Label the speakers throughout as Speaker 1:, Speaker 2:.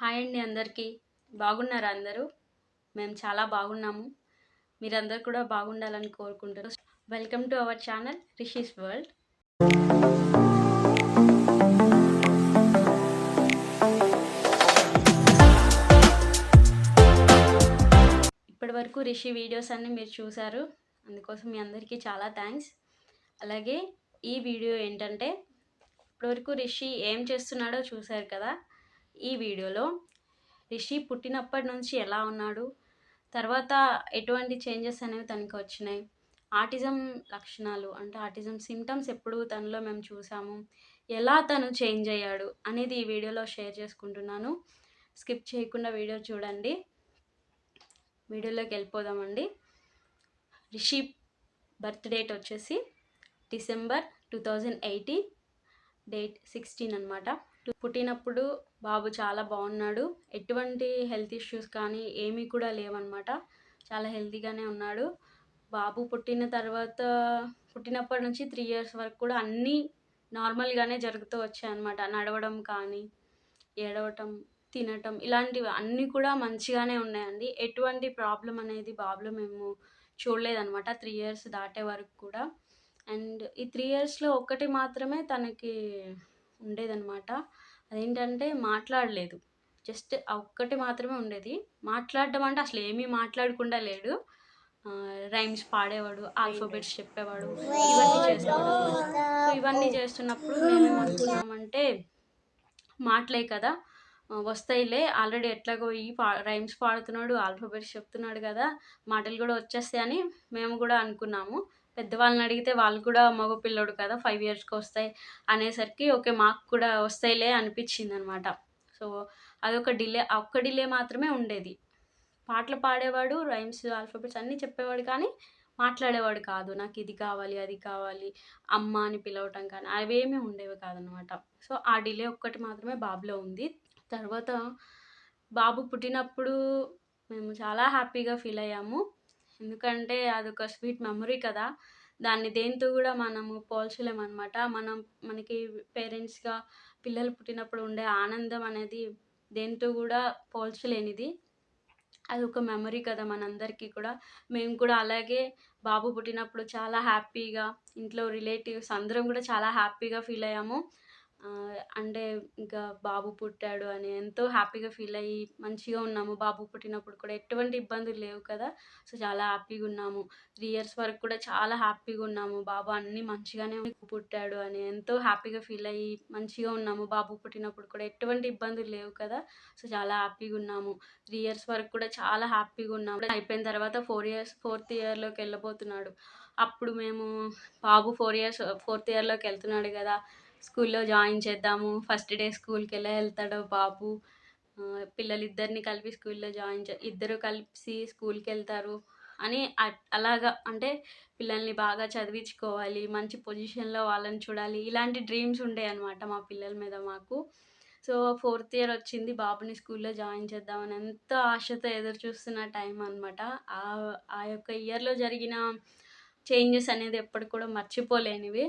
Speaker 1: Hi అండి అందరికీ. బాగున్నారా అందరూ? మేము చాలా బాగున్నాము. మీరందరూ కూడా బాగుండాలని కోరుకుంటారు welcome to our channel Rishi's world ఇప్పటి వరకు రిషి వీడియోస్ అన్నీ మీరు చూశారు. అందుకోసం మీ అందరికీ చాలా థ్యాంక్స్ అలాగే ఈ వీడియో ఏంటంటే ఇప్పటివరకు రిషి ఏం చేస్తున్నాడో చూశారు కదా. ఈ వీడియోలో రిషి పుట్టినప్పటి నుంచి ఎలా ఉన్నాడు తర్వాత ఎటువంటి చేంజెస్ అనేవి తనకి వచ్చినాయి ఆటిజం లక్షణాలు అంటే ఆటిజం సిమ్టమ్స్ ఎప్పుడు తనలో మేము చూసాము ఎలా తను చేంజ్ అయ్యాడు అనేది ఈ వీడియోలో షేర్ చేసుకుంటున్నాను. స్కిప్ చేయకుండా వీడియో చూడండి. వీడియోలోకి వెళ్ళిపోదామండి. రిషి బర్త్ డేట్ వచ్చేసి December two thousand eighteen date sixteen అనమాట పుట్టినప్పుడు బాబు చాలా బాగున్నాడు. ఎటువంటి హెల్త్ ఇష్యూస్ కానీ ఏమీ కూడా లేవన్నమాట చాలా హెల్తీగానే ఉన్నాడు. బాబు పుట్టిన తర్వాత పుట్టినప్పటి నుంచి త్రీ ఇయర్స్ వరకు కూడా అన్నీ నార్మల్గానే జరుగుతూ వచ్చాయి అనమాట నడవడం కానీ ఏడవటం తినటం ఇలాంటివి అన్నీ కూడా మంచిగానే ఉన్నాయండి. ఎటువంటి ప్రాబ్లం అనేది బాబులో మేము చూడలేదన్నమాట త్రీ ఇయర్స్ దాటే వరకు కూడా. అండ్ ఈ త్రీ ఇయర్స్లో ఒక్కటి మాత్రమే తనకి ఉండేదన్నమాట. అదేంటంటే మాట్లాడలేదు. జస్ట్ ఒక్కటి మాత్రమే ఉండేది. మాట్లాడడం అంటే అసలు ఏమీ మాట్లాడకుండా లేడు. రైమ్స్ పాడేవాడు ఆల్ఫాబెట్స్ చెప్పేవాడు ఇవన్నీ చేసేవాడు. సో ఇవన్నీ చేస్తున్నప్పుడు మేమేమనుకున్నామంటే మాటలే కదా వస్తాయిలే ఆల్రెడీ ఎట్లాగో ఈ పా రైమ్స్ పాడుతున్నాడు ఆల్ఫాబెట్స్ చెప్తున్నాడు కదా మాటలు కూడా వచ్చేస్తాయని మేము కూడా అనుకున్నాము. పెద్దవాళ్ళని అడిగితే వాళ్ళు కూడా మగ పిల్లోడు కదా ఫైవ్ ఇయర్స్కి వస్తాయి అనేసరికి ఓకే మాకు కూడా వస్తాయిలే అనిపించింది అనమాట సో అదొక డిలే ఒక్క డిలే మాత్రమే ఉండేది. పాటలు పాడేవాడు రైమ్స్ ఆల్ఫాబెట్స్ అన్నీ చెప్పేవాడు కానీ మాట్లాడేవాడు కాదు. నాకు ఇది కావాలి అది కావాలి అమ్మ అని పిలవటం కానీ అవేమీ ఉండేవి కాదనమాట. సో ఆ డిలే ఒక్కటి మాత్రమే బాబులో ఉంది. తర్వాత బాబు పుట్టినప్పుడు మేము చాలా హ్యాపీగా ఫీల్ అయ్యాము. ఎందుకంటే అదొక స్వీట్ మెమరీ కదా. దాన్ని దేంతో కూడా మనము పోల్చలేమన్నమాట. మనం మనకి పేరెంట్స్గా పిల్లలు పుట్టినప్పుడు ఉండే ఆనందం అనేది దేంతో కూడా పోల్చలేనిది. అది ఒక మెమరీ కదా మనందరికీ కూడా. మేము కూడా అలాగే బాబు పుట్టినప్పుడు చాలా హ్యాపీగా ఇంట్లో రిలేటివ్స్ అందరం కూడా చాలా హ్యాపీగా ఫీల్ అయ్యాము. అంటే ఇంకా బాబు పుట్టాడు అని ఎంతో హ్యాపీగా ఫీల్ అయ్యి మంచిగా ఉన్నాము. బాబు పుట్టినప్పుడు కూడా ఎటువంటి ఇబ్బందులు లేవు కదా. సో చాలా హ్యాపీగా ఉన్నాము. త్రీ ఇయర్స్ వరకు కూడా చాలా హ్యాపీగా ఉన్నాము. బాబు అన్నీ మంచిగానే పుట్టాడు అని ఎంతో హ్యాపీగా ఫీల్ అయ్యి మంచిగా ఉన్నాము. బాబు పుట్టినప్పుడు కూడా ఎటువంటి ఇబ్బందులు లేవు కదా. సో చాలా హ్యాపీగా ఉన్నాము. త్రీ ఇయర్స్ వరకు కూడా చాలా హ్యాపీగా ఉన్నాము. అయిపోయిన తర్వాత ఫోర్ ఇయర్స్ ఫోర్త్ ఇయర్లోకి వెళ్ళబోతున్నాడు. అప్పుడు మేము బాబు ఫోర్ ఇయర్స్ ఫోర్త్ ఇయర్లోకి వెళ్తున్నాడు కదా. స్కూల్లో జాయిన్ చేద్దాము. ఫస్ట్ డే స్కూల్కి ఎలా వెళ్తాడో బాబు. పిల్లలిద్దరిని కలిపి స్కూల్లో జాయిన్ చే ఇద్దరు కలిసి స్కూల్కి వెళ్తారు అని అలాగా అంటే పిల్లల్ని బాగా చదివించుకోవాలి మంచి పొజిషన్లో వాళ్ళని చూడాలి ఇలాంటి డ్రీమ్స్ ఉండే అనమాట మా పిల్లల మీద మాకు. సో ఫోర్త్ ఇయర్ వచ్చింది బాబుని స్కూల్లో జాయిన్ చేద్దామని ఎంతో ఆశతో ఎదురు చూస్తున్న టైం అనమాట ఆ ఆ యొక్క ఇయర్లో జరిగిన చేంజెస్ అనేది ఎప్పటికూడా మర్చిపోలేనివి.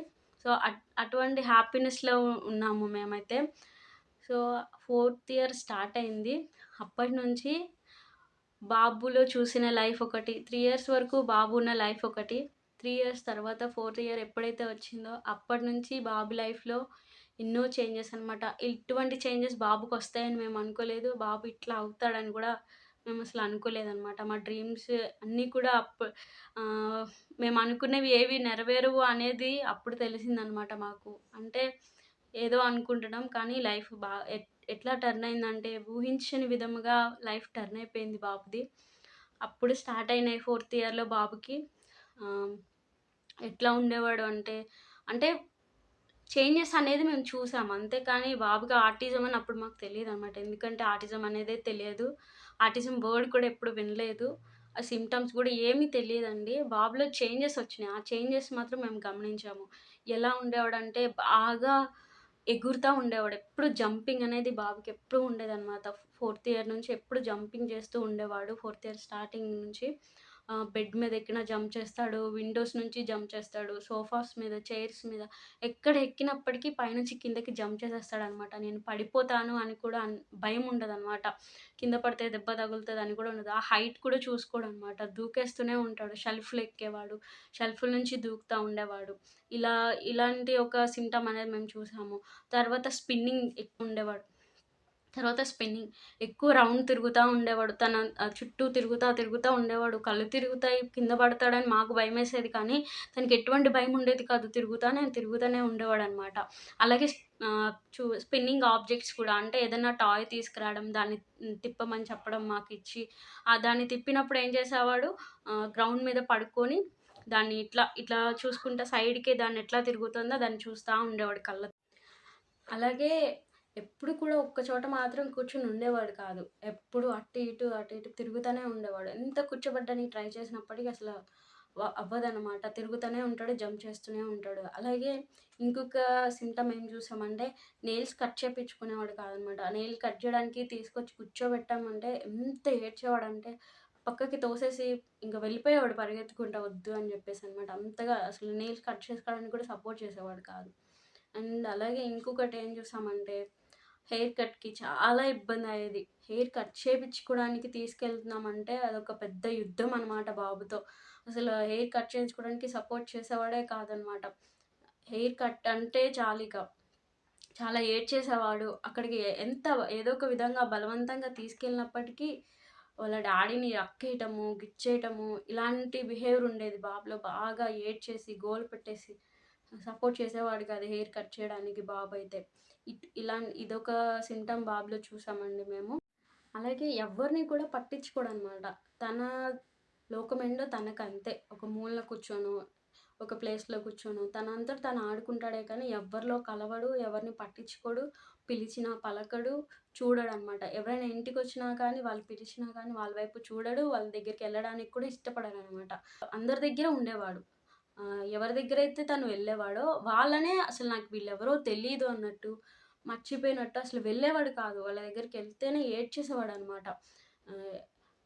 Speaker 1: సో అట్ అటువంటి హ్యాపీనెస్లో ఉన్నాము మేమైతే. సో ఫోర్త్ ఇయర్ స్టార్ట్ అయింది. అప్పటి నుంచి బాబులో చూసిన లైఫ్ ఒకటి త్రీ ఇయర్స్ వరకు బాబు ఉన్న లైఫ్ ఒకటి త్రీ ఇయర్స్ తర్వాత ఫోర్త్ ఇయర్ ఎప్పుడైతే వచ్చిందో అప్పటి నుంచి బాబు లైఫ్లో ఎన్నో చేంజెస్ అనమాట ఇటువంటి చేంజెస్ బాబుకి వస్తాయని మేము అనుకోలేదు. బాబు ఇట్లా అవుతాడని కూడా మేము అసలు అనుకోలేదన్నమాట మా డ్రీమ్స్ అన్నీ కూడా అప్పు మేము అనుకున్నవి ఏవి నెరవేరవు అనేది అప్పుడు తెలిసిందనమాట మాకు. అంటే ఏదో అనుకుంటున్నాం కానీ లైఫ్ బా ఎట్లా టర్న్ అయిందంటే ఊహించని విధముగా లైఫ్ టర్న్ అయిపోయింది బాబుది. అప్పుడు స్టార్ట్ అయినాయి ఫోర్త్ ఇయర్లో బాబుకి. ఎట్లా ఉండేవాడు అంటే అంటే చేంజెస్ అనేది మేము చూసాం. అంతే కానీ బాబుకి ఆర్టిజం అని అప్పుడు మాకు తెలియదు అనమాట ఎందుకంటే ఆర్టిజం అనేదే తెలియదు. ఆటిజం వర్డ్ కూడా ఎప్పుడు వినలేదు. ఆ సిమ్టమ్స్ కూడా ఏమీ తెలియదండి. బాబులో చేంజెస్ వచ్చినాయి. ఆ చేంజెస్ మాత్రం మేము గమనించాము. ఎలా ఉండేవాడంటే బాగా ఎగురుతూ ఉండేవాడు. ఎప్పుడు జంపింగ్ అనేది బాబుకి ఎప్పుడు ఉండేదన్నమాట. ఫోర్త్ ఇయర్ నుంచి ఎప్పుడు జంపింగ్ చేస్తూ ఉండేవాడు. ఫోర్త్ ఇయర్ స్టార్టింగ్ నుంచి. బెడ్ మీద ఎక్కినా జంప్ చేస్తాడు విండోస్ నుంచి జంప్ చేస్తాడు సోఫాస్ మీద చైర్స్ మీద ఎక్కడ ఎక్కినప్పటికీ పైనుంచి కిందకి జంప్ చేసేస్తాడు అనమాట నేను పడిపోతాను అని కూడా భయం ఉండదు అనమాట కింద పడితే దెబ్బ తగులుతుంది అని కూడా ఉండదు. ఆ హైట్ కూడా చూసుకోడు అనమాట దూకేస్తూనే ఉంటాడు. షెల్ఫ్లు ఎక్కేవాడు షెల్ఫ్ల నుంచి దూకుతూ ఉండేవాడు. ఇలా ఇలాంటి ఒక సింటమ్ అనేది మేము చూసాము. తర్వాత స్పిన్నింగ్ ఎక్కువ ఉండేవాడు తర్వాత స్పిన్నింగ్ ఎక్కువ రౌండ్ తిరుగుతూ ఉండేవాడు. తన చుట్టూ తిరుగుతూ తిరుగుతూ ఉండేవాడు. కళ్ళు తిరుగుతాయి కింద పడతాడని మాకు భయం వేసేది కానీ తనకి ఎటువంటి భయం ఉండేది కాదు. తిరుగుతానే తిరుగుతూనే ఉండేవాడు అనమాట అలాగే చూ స్పిన్నింగ్ ఆబ్జెక్ట్స్ కూడా. అంటే ఏదైనా టాయ్ తీసుకురావడం దాన్ని తిప్పమని చెప్పడం మాకు ఇచ్చి దాన్ని తిప్పినప్పుడు ఏం చేసేవాడు? గ్రౌండ్ మీద పడుకొని దాన్ని ఇట్లా ఇట్లా చూసుకుంటా సైడ్కి దాన్ని ఎట్లా తిరుగుతుందో దాన్ని చూస్తూ ఉండేవాడు కళ్ళ అలాగే ఎప్పుడు కూడా ఒక్క చోట మాత్రం కూర్చుని ఉండేవాడు కాదు. ఎప్పుడు అటు ఇటు అటు ఇటు తిరుగుతూనే ఉండేవాడు. ఎంత కూర్చోబెట్టడానికి ట్రై చేసినప్పటికీ అసలు అవ్వదనమాట తిరుగుతూనే ఉంటాడు జంప్ చేస్తూనే ఉంటాడు. అలాగే ఇంకొక సింటమ్ ఏం చూసామంటే నెయిల్స్ కట్ చేయించుకునేవాడు కాదనమాట నెయిల్ కట్ చేయడానికి తీసుకొచ్చి కూర్చోబెట్టామంటే ఎంత ఏడ్చేవాడు అంటే పక్కకి తోసేసి ఇంకా వెళ్ళిపోయేవాడు పరిగెత్తుకుంటా వద్దు అని చెప్పేసి అనమాట అంతగా అసలు నెయిల్స్ కట్ చేసుకోవడానికి కూడా సపోర్ట్ చేసేవాడు కాదు. అండ్ అలాగే ఇంకొకటి ఏం చూసామంటే హెయిర్ కట్కి చాలా ఇబ్బంది అయ్యేది హెయిర్ కట్ చేయించుకోవడానికి తీసుకెళ్తున్నామంటే అదొక పెద్ద యుద్ధం అనమాట బాబుతో. అసలు హెయిర్ కట్ చేయించుకోవడానికి సపోర్ట్ చేసేవాడే కాదనమాట. హెయిర్ కట్ అంటే చాలిక చాలా ఏడ్చేసేవాడు. అక్కడికి ఎంత ఏదో ఒక విధంగా బలవంతంగా తీసుకెళ్ళినప్పటికీ వాళ్ళ డాడీని అక్కేయటము గిచ్చేయటము ఇలాంటి బిహేవియర్ ఉండేది. బాబులో బాగా ఏడ్చేసి గోల్ పెట్టేసి సపోర్ట్ చేసేవాడు కాదు హెయిర్ కట్ చేయడానికి బాబు అయితే. ఇట్ ఇలా ఇదొక సింటమ్ బాబులో చూసామండి మేము. అలాగే ఎవరిని కూడా పట్టించుకోడు అనమాట తన లోకమేండో తనకంతే ఒక మూలన కూర్చోను ఒక ప్లేస్లో కూర్చోను తనంతా తను ఆడుకుంటాడే కానీ ఎవరిలో కలవడు ఎవరిని పట్టించుకోడు పిలిచినా పలకడు చూడడు అనమాట ఎవరైనా ఇంటికి వచ్చినా కానీ వాళ్ళు పిలిచినా కానీ వాళ్ళ వైపు చూడడు వాళ్ళ దగ్గరికి వెళ్ళడానికి కూడా ఇష్టపడరు అనమాట అందరి దగ్గర ఉండేవాడు. ఎవరి దగ్గర అయితే తను వెళ్ళేవాడో వాళ్ళనే అసలు నాకు వీళ్ళెవరో తెలియదు అన్నట్టు మర్చిపోయినట్టు అసలు వెళ్ళేవాడు కాదు. వాళ్ళ దగ్గరికి వెళ్తేనే ఏడ్చేసేవాడు అనమాట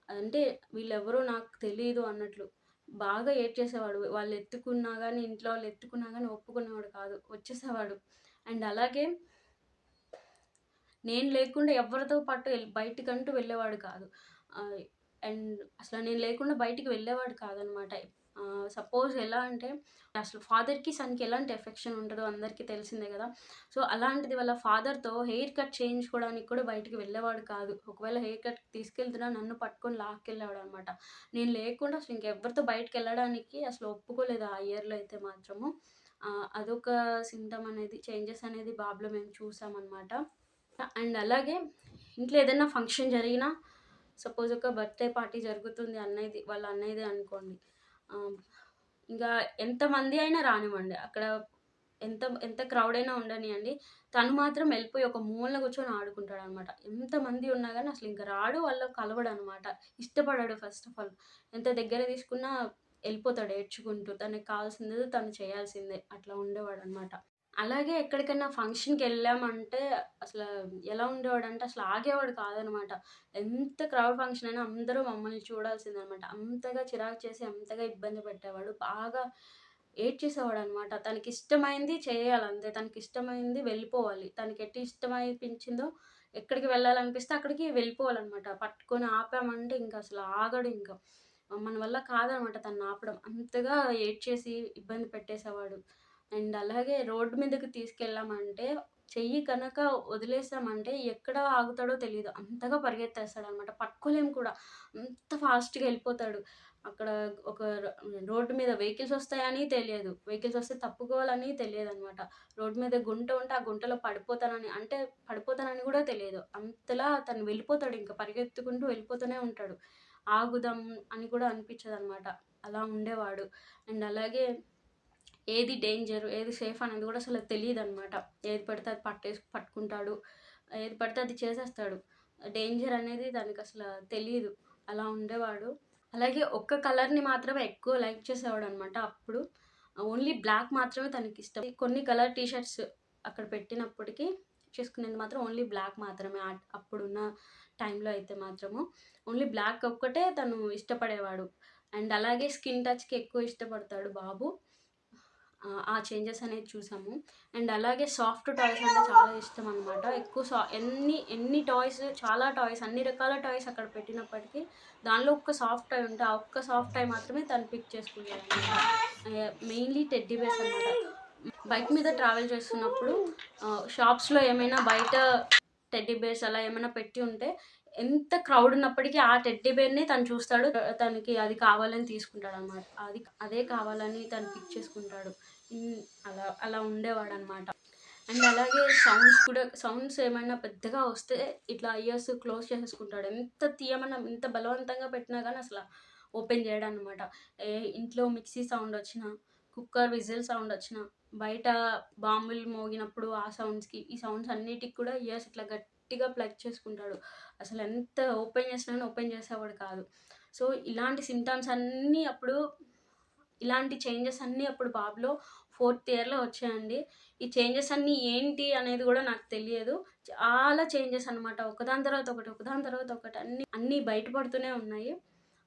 Speaker 1: అంటే వీళ్ళెవరో నాకు తెలియదు అన్నట్లు బాగా ఏడ్చేసేవాడు. వాళ్ళు ఎత్తుకున్నా కానీ ఇంట్లో వాళ్ళు ఎత్తుకున్నా కానీ ఒప్పుకునేవాడు కాదు. వచ్చేసేవాడు. అండ్ అలాగే నేను లేకుండా ఎవరితో పాటు బయటికంటూ వెళ్ళేవాడు కాదు. అండ్ అసలు నేను లేకుండా బయటికి వెళ్ళేవాడు కాదనమాట సపోజ్ ఎలా అంటే అసలు ఫాదర్కి సన్కి ఎలాంటి ఎఫెక్షన్ ఉంటుందో అందరికీ తెలిసిందే కదా. సో అలాంటిది వాళ్ళ ఫాదర్తో హెయిర్ కట్ చేయించుకోవడానికి కూడా బయటికి వెళ్ళేవాడు కాదు. ఒకవేళ హెయిర్ కట్ తీసుకెళ్తున్నా నన్ను పట్టుకొని లాక్కెళ్ళేవాడు అనమాట నేను లేకుండా అసలు ఇంకెవరితో బయటకు వెళ్ళడానికి అసలు ఒప్పుకోలేదు ఆ ఇయర్లో అయితే మాత్రము. అదొక సింటమ్ అనేది చేంజెస్ అనేది బాబులో మేము చూసామన్నమాట అండ్ అలాగే ఇంట్లో ఏదైనా ఫంక్షన్ జరిగినా సపోజ్ ఒక బర్త్డే పార్టీ జరుగుతుంది అన్నయ్యది వాళ్ళ అన్నయ్యదే అనుకోండి. ఇంకా ఎంతమంది అయినా రానివ్వండి. అక్కడ ఎంత ఎంత క్రౌడ్ అయినా ఉండనియండి తను మాత్రం వెళ్ళిపోయి ఒక మూలన కూర్చొని ఆడుకుంటాడు అనమాట ఎంతమంది ఉన్నా కానీ అసలు ఇంకా రాడు వాళ్ళ కలవడు అనమాట ఇష్టపడాడు ఫస్ట్ ఆఫ్ ఆల్ ఎంత దగ్గర తీసుకున్నా వెళ్ళిపోతాడు ఏడ్చుకుంటూ. తనకి కావాల్సింది తను చేయాల్సిందే. అట్లా ఉండేవాడు అనమాట అలాగే ఎక్కడికైనా ఫంక్షన్కి వెళ్ళామంటే అసలు ఎలా ఉండేవాడు అంటే అసలు ఆగేవాడు కాదనమాట. ఎంత క్రౌడ్ ఫంక్షన్ అయినా అందరూ మమ్మల్ని చూడాల్సిందనమాట. అంతగా చిరాకు చేసి అంతగా ఇబ్బంది పెట్టేవాడు. బాగా ఏడ్చేసేవాడు అనమాట తనకి ఇష్టమైంది చేయాలి అంతే. తనకి ఇష్టమైంది వెళ్ళిపోవాలి. తనకి ఎట్టి ఇష్టమైపించిందో ఎక్కడికి వెళ్ళాలనిపిస్తే అక్కడికి వెళ్ళిపోవాలన్నమాట పట్టుకొని ఆపామంటే ఇంకా అసలు ఆగడు ఇంకా. మన వల్ల కాదనమాట తను ఆపడం. అంతగా ఏడ్చేసి ఇబ్బంది పెట్టేసేవాడు. అండ్ అలాగే రోడ్డు మీదకి తీసుకెళ్ళామంటే చెయ్యి కనుక వదిలేసామంటే ఎక్కడ ఆగుతాడో తెలియదు అంతగా పరిగెత్తేస్తాడు అనమాట పట్టుకోలేము కూడా. అంత ఫాస్ట్గా వెళ్ళిపోతాడు. అక్కడ ఒక రోడ్డు మీద వెహికల్స్ వస్తాయని తెలియదు. వెహికల్స్ వస్తే తప్పుకోవాలని తెలియదు అనమాట రోడ్డు మీద గుంట ఉంటే ఆ గుంటలో పడిపోతానని అంటే పడిపోతానని కూడా తెలియదు. అంతలా తను వెళ్ళిపోతాడు. ఇంకా పరిగెత్తుకుంటూ వెళ్ళిపోతూనే ఉంటాడు. ఆగుదాం అని కూడా అనిపించదు అనమాట అలా ఉండేవాడు. అండ్ అలాగే ఏది డేంజర్ ఏది సేఫ్ అనేది కూడా అసలు తెలియదు అనమాట ఏది పడితే అది పట్టేసి పట్టుకుంటాడు ఏది పడితే అది చేసేస్తాడు. డేంజర్ అనేది దానికి అసలు తెలియదు. అలా ఉండేవాడు. అలాగే ఒక్క కలర్ని మాత్రమే ఎక్కువ లైక్ చేసేవాడు అనమాట అప్పుడు. ఓన్లీ బ్లాక్ మాత్రమే తనకి ఇష్టం. కొన్ని కలర్ టీషర్ట్స్ అక్కడ పెట్టినప్పటికీ చేసుకునేది మాత్రం ఓన్లీ బ్లాక్ మాత్రమే. అప్పుడున్న టైంలో అయితే మాత్రము. ఓన్లీ బ్లాక్ ఒక్కటే తను ఇష్టపడేవాడు. అండ్ అలాగే స్కిన్ టచ్కి ఎక్కువ ఇష్టపడతాడు బాబు. ఆ, చేంజెస్ అనేది చూసాము. అండ్ అలాగే సాఫ్ట్ టాయ్స్ అంటే చాలా ఇష్టం అనమాట ఎక్కువ సా ఎన్ని ఎన్ని టాయ్స్ చాలా టాయ్స్ అన్ని రకాల టాయ్స్ అక్కడ పెట్టినప్పటికీ దానిలో ఒక్క సాఫ్ట్ టాయ్ ఉంటే ఆ ఒక్క సాఫ్ట్ టాయ్ మాత్రమే తను పిక్ చేసుకుంటాడు మెయిన్లీ టెడ్డీ బేస్ అనమాట బైక్ మీద ట్రావెల్ చేస్తున్నప్పుడు షాప్స్లో ఏమైనా బయట టెడ్డీ బేర్స్ అలా ఏమైనా పెట్టి ఉంటే ఎంత క్రౌడ్ ఉన్నప్పటికీ ఆ టెడ్డీ బేర్ని తను చూస్తాడు. తనకి అది కావాలని తీసుకుంటాడు అనమాట అది అదే కావాలని తను పిక్ చేసుకుంటాడు. అలా అలా ఉండేవాడు అనమాట అండ్ అలాగే సౌండ్స్ కూడా సౌండ్స్ ఏమైనా పెద్దగా వస్తే ఇట్లా ఇయర్స్ క్లోజ్ చేసేసుకుంటాడు. ఎంత తీయమన్నా ఎంత బలవంతంగా పెట్టినా కానీ అసలు ఓపెన్ చేయడం అనమాట ఇంట్లో మిక్సీ సౌండ్ వచ్చినా కుక్కర్ విజిల్ సౌండ్ వచ్చినా బయట బాంబులు మోగినప్పుడు ఆ సౌండ్స్కి ఈ సౌండ్స్ అన్నిటికి కూడా ఇయర్స్ ఇట్లా గట్టిగా ప్లగ్ చేసుకుంటాడు. అసలు ఎంత ఓపెన్ చేసినా ఓపెన్ చేసేవాడు కాదు. సో ఇలాంటి సిమ్టమ్స్ అన్నీ అప్పుడు ఇలాంటి చేంజెస్ అన్నీ అప్పుడు బాబులో ఫోర్త్ ఇయర్లో వచ్చాయండి. ఈ చేంజెస్ అన్నీ ఏంటి అనేది కూడా నాకు తెలియదు. చాలా చేంజెస్ అనమాట ఒకదాని తర్వాత ఒకటి ఒకదాని తర్వాత ఒకటి అన్ని అన్నీ బయటపడుతూనే ఉన్నాయి.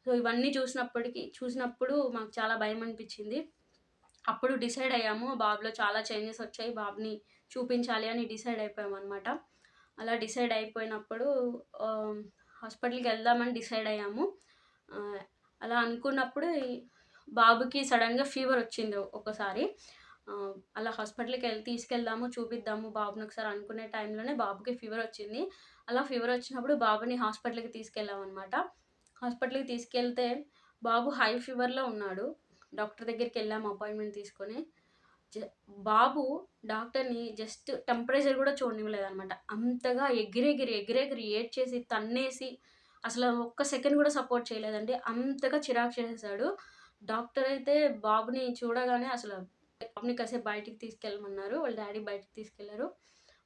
Speaker 1: సో ఇవన్నీ చూసినప్పటికీ చూసినప్పుడు మాకు చాలా భయం అనిపించింది. అప్పుడు డిసైడ్ అయ్యాము. బాబులో చాలా చేంజెస్ వచ్చాయి. బాబుని చూపించాలి అని డిసైడ్ అయిపోయాం అనమాట అలా డిసైడ్ అయిపోయినప్పుడు హాస్పిటల్కి వెళ్దామని డిసైడ్ అయ్యాము. అలా అనుకున్నప్పుడు బాబుకి సడన్గా ఫీవర్ వచ్చింది ఒకసారి. అలా హాస్పిటల్కి వెళ్ళి తీసుకెళ్దాము చూపిద్దాము బాబుని ఒకసారి అనుకునే టైంలోనే బాబుకి ఫీవర్ వచ్చింది. అలా ఫీవర్ వచ్చినప్పుడు బాబుని హాస్పిటల్కి తీసుకెళ్ళాం అనమాట హాస్పిటల్కి తీసుకెళ్తే బాబు హై ఫీవర్లో ఉన్నాడు. డాక్టర్ దగ్గరికి వెళ్ళాము అపాయింట్మెంట్ తీసుకొని. జ- బాబు డాక్టర్ని జస్ట్ టెంపరేచర్ కూడా చూడనివ్వలేదనమాట అంతగా ఎగిరెగిరి ఎగిరెగిరి ఏడ్ చేసి తన్నేసి అసలు ఒక్క సెకండ్ కూడా సపోర్ట్ చేయలేదండి. అంతగా చిరాకు చేసేసాడు. డాక్టర్ అయితే బాబుని చూడగానే అసలు బాబుని కాసేపు బయటికి తీసుకెళ్ళమన్నారు. వాళ్ళ డాడీ బయటికి తీసుకెళ్ళారు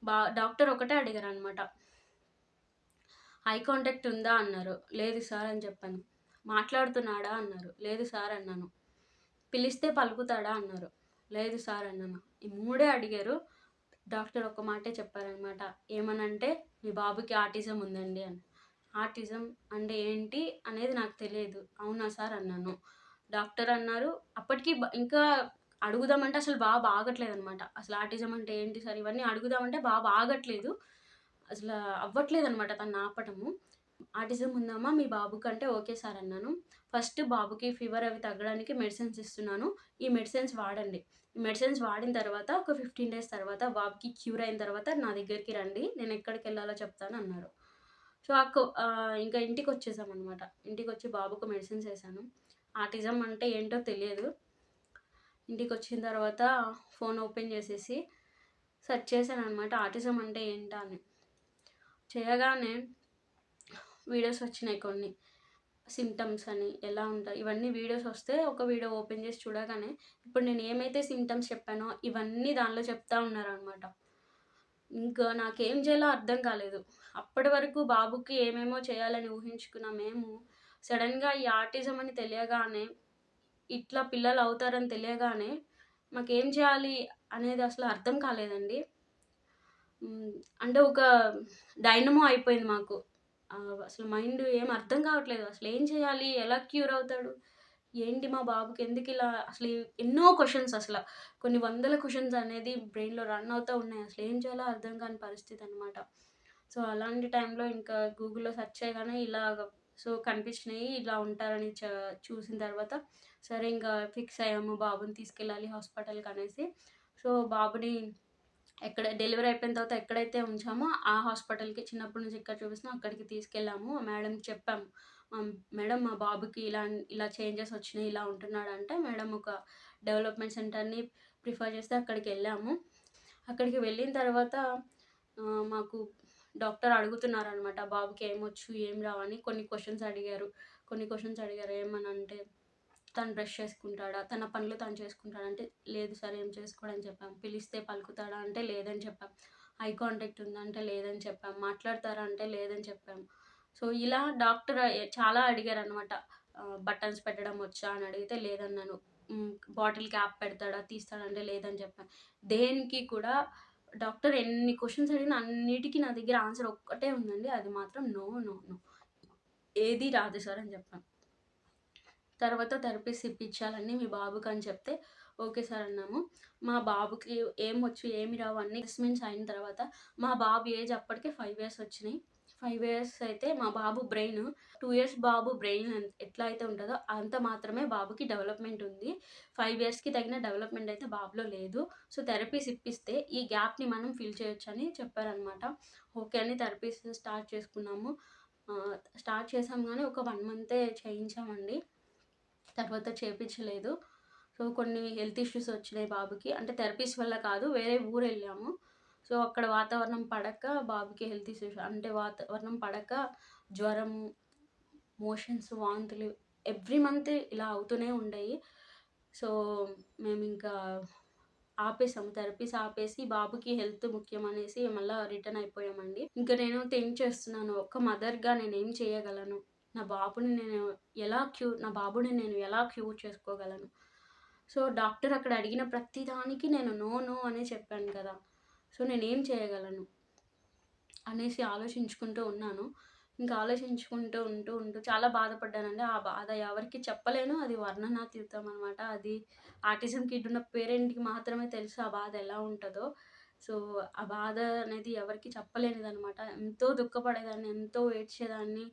Speaker 1: బా డాక్టర్ ఒకటే అడిగారు అనమాట ఐ కాంటాక్ట్ ఉందా? అన్నారు. లేదు సార్ అని చెప్పాను. మాట్లాడుతున్నాడా? అన్నారు. లేదు సార్ అన్నాను. పిలిస్తే పలుకుతాడా? అన్నారు. లేదు సార్ అన్నాను. ఈ మూడే అడిగారు. డాక్టర్ ఒక మాటే చెప్పారనమాట ఏమనంటే మీ బాబుకి ఆటిజం ఉందండి అని. ఆటిజం అంటే ఏంటి? అనేది నాకు తెలియదు. అవునా సార్ అన్నాను. డాక్టర్ అన్నారు. అప్పటికి ఇంకా అడుగుదామంటే అసలు బాగా ఆగట్లేదు అనమాట అసలు ఆటిజం అంటే ఏంటి సార్? ఇవన్నీ అడుగుదామంటే బాగా ఆగట్లేదు అసలు అవ్వట్లేదు అనమాట తను ఆపటము. ఆటిజం ఉందమ్మా మీ బాబుకి అంటే ఓకే సార్ అన్నాను. ఫస్ట్ బాబుకి ఫీవర్ అవి తగ్గడానికి మెడిసిన్స్ ఇస్తున్నాను. ఈ మెడిసిన్స్ వాడండి. ఈ మెడిసిన్స్ వాడిన తర్వాత ఒక ఫిఫ్టీన్ డేస్ తర్వాత బాబుకి క్యూర్ అయిన తర్వాత నా దగ్గరికి రండి. నేను ఎక్కడికి వెళ్ళాలో చెప్తాను అన్నారు. సో అక్క ఆ, ఇంకా ఇంటికి వచ్చేసాం అనమాట ఇంటికి వచ్చి బాబుకు మెడిసిన్స్ వేసాను. ఆటిజం అంటే ఏంటో తెలియదు. ఇంటికి వచ్చిన తర్వాత ఫోన్ ఓపెన్ చేసేసి సెర్చ్ చేశాను అనమాట ఆటిజం అంటే ఏంటా అని. చేయగానే వీడియోస్ వచ్చినాయి కొన్ని. సిమ్టమ్స్ అని ఎలా ఉంటాయి ఇవన్నీ వీడియోస్ వస్తే ఒక వీడియో ఓపెన్ చేసి చూడగానే ఇప్పుడు నేను ఏమైతే సిమ్టమ్స్ చెప్పానో ఇవన్నీ దానిలో చెప్తా ఉన్నారనమాట ఇంకా నాకేం చేయాలో అర్థం కాలేదు. అప్పటి వరకు బాబుకి ఏమేమో చేయాలని ఊహించుకున్న మేము సడన్గా ఈ ఆర్టిజం అని తెలియగానే ఇట్లా పిల్లలు అవుతారని తెలియగానే మాకేం చేయాలి అనేది అసలు అర్థం కాలేదండి. అంటే ఒక డైనమో అయిపోయింది మాకు. అసలు మైండ్ ఏం అర్థం కావట్లేదు. అసలు ఏం చేయాలి? ఎలా క్యూర్ అవుతాడు? ఏంటి మా బాబుకి? ఎందుకు ఇలా? అసలు ఎన్నో క్వశ్చన్స్ అసలు. కొన్ని వందల క్వశ్చన్స్ అనేది బ్రెయిన్లో రన్ అవుతూ ఉన్నాయి. అసలు ఏం చేయాలో అర్థం కాని పరిస్థితి అనమాట సో అలాంటి టైంలో ఇంకా గూగుల్లో సెర్చ్ చేయగానే ఇలా సో కనిపించినాయి. ఇలా ఉంటారని చ- చూసిన తర్వాత సరే ఇంకా ఫిక్స్ అయ్యాము. బాబుని తీసుకెళ్ళాలి హాస్పిటల్కి అనేసి. సో బాబుని ఎక్కడ డెలివరీ అయిపోయిన తర్వాత ఎక్కడైతే ఉంచామో ఆ హాస్పిటల్కి చిన్నప్పటి నుంచి ఎక్కడ చూపిస్తున్నా అక్కడికి తీసుకెళ్ళాము. ఆ చెప్పాము. మేడం మా బాబుకి ఇలా ఇలా చేంజెస్ వచ్చినాయి ఇలా ఉంటున్నాడు అంటే మేడం ఒక డెవలప్మెంట్ సెంటర్ని ప్రిఫర్ చేస్తే అక్కడికి వెళ్ళాము. అక్కడికి వెళ్ళిన తర్వాత మాకు డాక్టర్ అడుగుతున్నారు అనమాట బాబుకి ఏమొచ్చు ఏం రావని కొన్ని క్వశ్చన్స్ అడిగారు. కొన్ని క్వశ్చన్స్ అడిగారు ఏమని అంటే తను బ్రష్ చేసుకుంటాడా తన పనులు తను చేసుకుంటాడా? అంటే లేదు సార్ ఏం చేసుకోడని చెప్పాం. పిలిస్తే పలుకుతాడా? అంటే లేదని చెప్పాం. ఐ కాంటాక్ట్ ఉందా? అంటే లేదని చెప్పాం. మాట్లాడతారా? అంటే లేదని చెప్పాం. సో ఇలా డాక్టర్ చాలా అడిగారు అనమాట బటన్స్ పెట్టడం వచ్చా? అని అడిగితే లేదన్నాను. బాటిల్ క్యాప్ పెడతాడా? తీస్తాడంటే లేదని చెప్పాను దేనికి కూడా డాక్టర్ ఎన్ని క్వశ్చన్స్ అడిగినా అన్నిటికీ నా దగ్గర ఆన్సర్ ఒక్కటే ఉందండి. అది మాత్రం నో నో నో. ఏది రాదు సార్ అని చెప్పాను. తర్వాత థెరపీస్ ఇప్పించాలని మీ బాబుకి అని చెప్తే ఓకే సార్ అన్నాము. మా బాబుకి ఏం వచ్చు ఏమి రావు అన్ని అసెస్మెంట్స్ అయిన తర్వాత మా బాబు ఏజ్ అప్పటికే ఫైవ్ ఇయర్స్ వచ్చినాయి. ఫైవ్ ఇయర్స్ అయితే మా బాబు బ్రెయిన్ టూ ఇయర్స్ బాబు బ్రెయిన్ ఎట్లా అయితే ఉంటుందో అంత మాత్రమే బాబుకి డెవలప్మెంట్ ఉంది. ఫైవ్ ఇయర్స్కి తగిన డెవలప్మెంట్ అయితే బాబులో లేదు. సో థెరపీస్ ఇప్పిస్తే ఈ గ్యాప్ని మనం ఫిల్ చేయొచ్చు అని చెప్పారనమాట. ఓకే అని థెరపీస్ స్టార్ట్ చేసుకున్నాము. స్టార్ట్ చేసాం కానీ ఒక వన్ మంతే చేయించామండి. తర్వాత చేయించలేదు సో కొన్ని హెల్త్ ఇష్యూస్ వచ్చినాయి బాబుకి. అంటే థెరపీస్ వల్ల కాదు వేరే ఊరు వెళ్ళాము. సో అక్కడ వాతావరణం పడక బాబుకి హెల్త్ ఇష్యూస్ అంటే వాతావరణం పడక జ్వరం మోషన్స్ వాంతులు ఎవ్రీ మంత్ ఇలా అవుతూనే ఉండేవి సో మేము ఇంకా ఆపేసాము థెరపీస్ ఆపేసి బాబుకి హెల్త్ ముఖ్యం అనేసి మళ్ళీ రిటర్న్ అయిపోయామండి. ఇంకా నేను థింక్ చేస్తున్నాను ఒక మదర్గా నేను ఏం చేయగలను? నా బాబుని నేను ఎలా క్యూర్ నా బాబుని నేను ఎలా క్యూర్ చేసుకోగలను? సో డాక్టర్ అక్కడ అడిగిన ప్రతిదానికి నేను నో నో అనే చెప్పాను కదా. సో నేనేం చేయగలను అనేసి ఆలోచించుకుంటూ ఉన్నాను. ఇంకా ఆలోచించుకుంటూ ఉంటూ ఉంటూ చాలా బాధపడ్డానండి. ఆ బాధ ఎవరికి చెప్పలేను. అది వర్ణనాతీతం అనమాట అది ఆర్టిజం కిడ్ ఉన్న పేరెంట్కి మాత్రమే తెలుసు ఆ బాధ ఎలా ఉంటుందో. సో ఆ బాధ అనేది ఎవరికి చెప్పలేనిదనమాట ఎంతో దుఃఖపడేదాన్ని ఎంతో ఏడ్చేదాన్ని.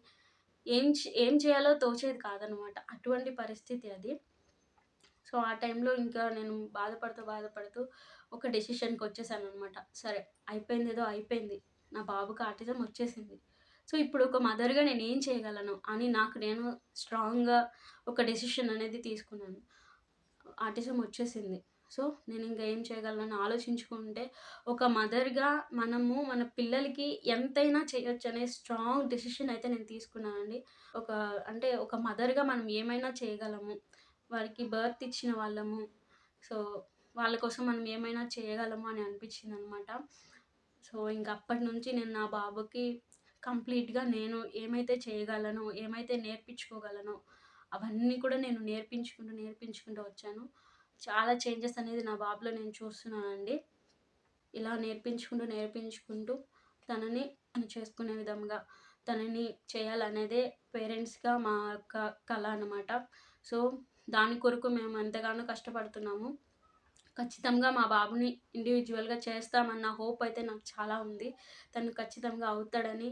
Speaker 1: ఏం ఏం చేయాలో తోచేది కాదనమాట అటువంటి పరిస్థితి అది. సో ఆ టైంలో ఇంకా నేను బాధపడుతూ బాధపడుతూ ఒక డెసిషన్కి వచ్చేసాను అనమాట సరే అయిపోయింది ఏదో అయిపోయింది. నా బాబుకి ఆర్టిజం వచ్చేసింది. సో ఇప్పుడు ఒక మదర్గా నేను ఏం చేయగలను అని నాకు నేను స్ట్రాంగ్గా ఒక డెసిషన్ అనేది తీసుకున్నాను. ఆర్టిజం వచ్చేసింది. సో నేను ఇంకా ఏం చేయగలను ఆలోచించుకుంటే ఒక మదర్గా మనము మన పిల్లలకి ఎంతైనా చేయొచ్చు అనే స్ట్రాంగ్ డెసిషన్ అయితే నేను తీసుకున్నానండి. ఒక అంటే ఒక మదర్గా మనం ఏమైనా చేయగలము వారికి బర్త్ ఇచ్చిన వాళ్ళము. సో వాళ్ళ కోసం మనం ఏమైనా చేయగలము అని అనిపించింది అనమాట సో ఇంక అప్పటి నుంచి నేను నా బాబుకి కంప్లీట్గా నేను ఏమైతే చేయగలను ఏమైతే నేర్పించుకోగలను అవన్నీ కూడా నేను నేర్పించుకుంటూ నేర్పించుకుంటూ వచ్చాను. చాలా చేంజెస్ అనేది నా బాబులో నేను చూస్తున్నానండి. ఇలా నేర్పించుకుంటూ నేర్పించుకుంటూ తనని చేసుకునే విధంగా తనని చేయాలనేదే పేరెంట్స్గా మా యొక్క కళ అనమాట సో దాని కొరకు మేము ఎంతగానో కష్టపడుతున్నాము. ఖచ్చితంగా మా బాబుని ఇండివిజువల్గా చేస్తామన్న హోప్ అయితే నాకు చాలా ఉంది. తను ఖచ్చితంగా అవుతాడని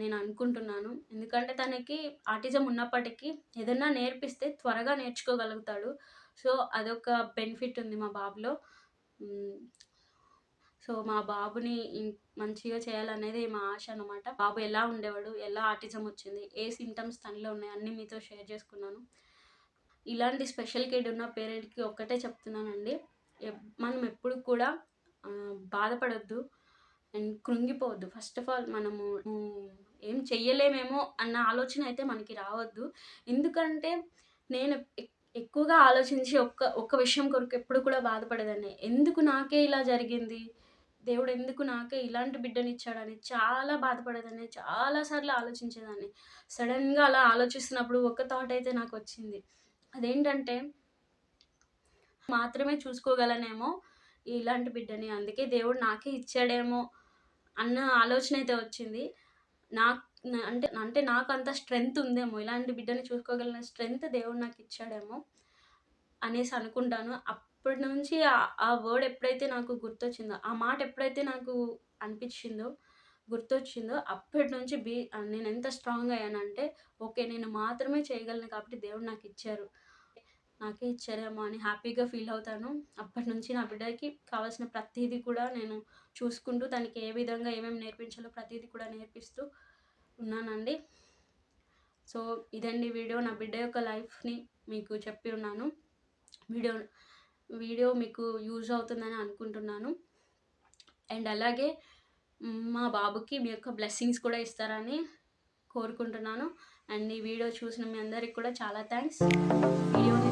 Speaker 1: నేను అనుకుంటున్నాను. ఎందుకంటే తనకి ఆటిజం ఉన్నప్పటికీ ఏదన్నా నేర్పిస్తే త్వరగా నేర్చుకోగలుగుతాడు. సో అదొక బెనిఫిట్ ఉంది మా బాబులో. సో మా బాబుని మంచిగా చేయాలనేది మా ఆశ అనమాట బాబు ఎలా ఉండేవాడు? ఎలా ఆటిజం వచ్చింది? ఏ సిమ్టమ్స్ తనలో ఉన్నాయి? అన్నీ మీతో షేర్ చేసుకున్నాను. ఇలాంటి స్పెషల్ కిడ్ ఉన్న పేరెంట్కి ఒక్కటే చెప్తున్నానండి. మనం ఎప్పుడు కూడా బాధపడద్దు అండ్ కృంగిపోవద్దు. ఫస్ట్ ఆఫ్ ఆల్ మనము ఏం చెయ్యలేమేమో అన్న ఆలోచన అయితే మనకి రావద్దు. ఎందుకంటే నేను ఎక్కువగా ఆలోచించి ఒక్క ఒక్క విషయం కొరకు ఎప్పుడు కూడా బాధపడేదాన్ని. ఎందుకు నాకే ఇలా జరిగింది? దేవుడు ఎందుకు నాకే ఇలాంటి బిడ్డనిచ్చాడని చాలా బాధపడేదాన్ని. చాలాసార్లు ఆలోచించేదాన్ని. సడన్గా అలా ఆలోచిస్తున్నప్పుడు ఒక థాట్ అయితే నాకు వచ్చింది. అదేంటంటే మాత్రమే చూసుకోగలనేమో ఇలాంటి బిడ్డని అందుకే దేవుడు నాకే ఇచ్చాడేమో అన్న ఆలోచన అయితే వచ్చింది. నాకు అంటే అంటే నాకు అంత స్ట్రెంగ్త్ ఉందేమో ఇలాంటి బిడ్డని చూసుకోగలిగిన స్ట్రెంగ్త్ దేవుడు నాకు ఇచ్చాడేమో అనేసి అనుకుంటాను. అప్పటి నుంచి ఆ వర్డ్ ఎప్పుడైతే నాకు గుర్తొచ్చిందో ఆ మాట ఎప్పుడైతే నాకు అనిపించిందో గుర్తొచ్చిందో అప్పటి నుంచి బీ నేను ఎంత స్ట్రాంగ్ అయ్యానంటే ఓకే నేను మాత్రమే చేయగలను కాబట్టి దేవుడు నాకు ఇచ్చారు నాకే ఇచ్చారేమో అని హ్యాపీగా ఫీల్ అవుతాను. అప్పటి నుంచి నా బిడ్డకి కావాల్సిన ప్రతిదీ కూడా నేను చూసుకుంటూ తనకి ఏ విధంగా ఏమేమి నేర్పించాలో ప్రతిదీ కూడా నేర్పిస్తూ ఉన్నానండి. సో ఇదండి వీడియో. నా బిడ్డ యొక్క లైఫ్ని మీకు చెప్పి ఉన్నాను. వీడియో వీడియో మీకు యూజ్ అవుతుందని అనుకుంటున్నాను. అండ్ అలాగే మా బాబుకి మీ యొక్క బ్లెస్సింగ్స్ కూడా ఇస్తారని కోరుకుంటున్నాను. అండ్ ఈ వీడియో చూసిన మీ అందరికి కూడా చాలా థ్యాంక్స్. వీడియోని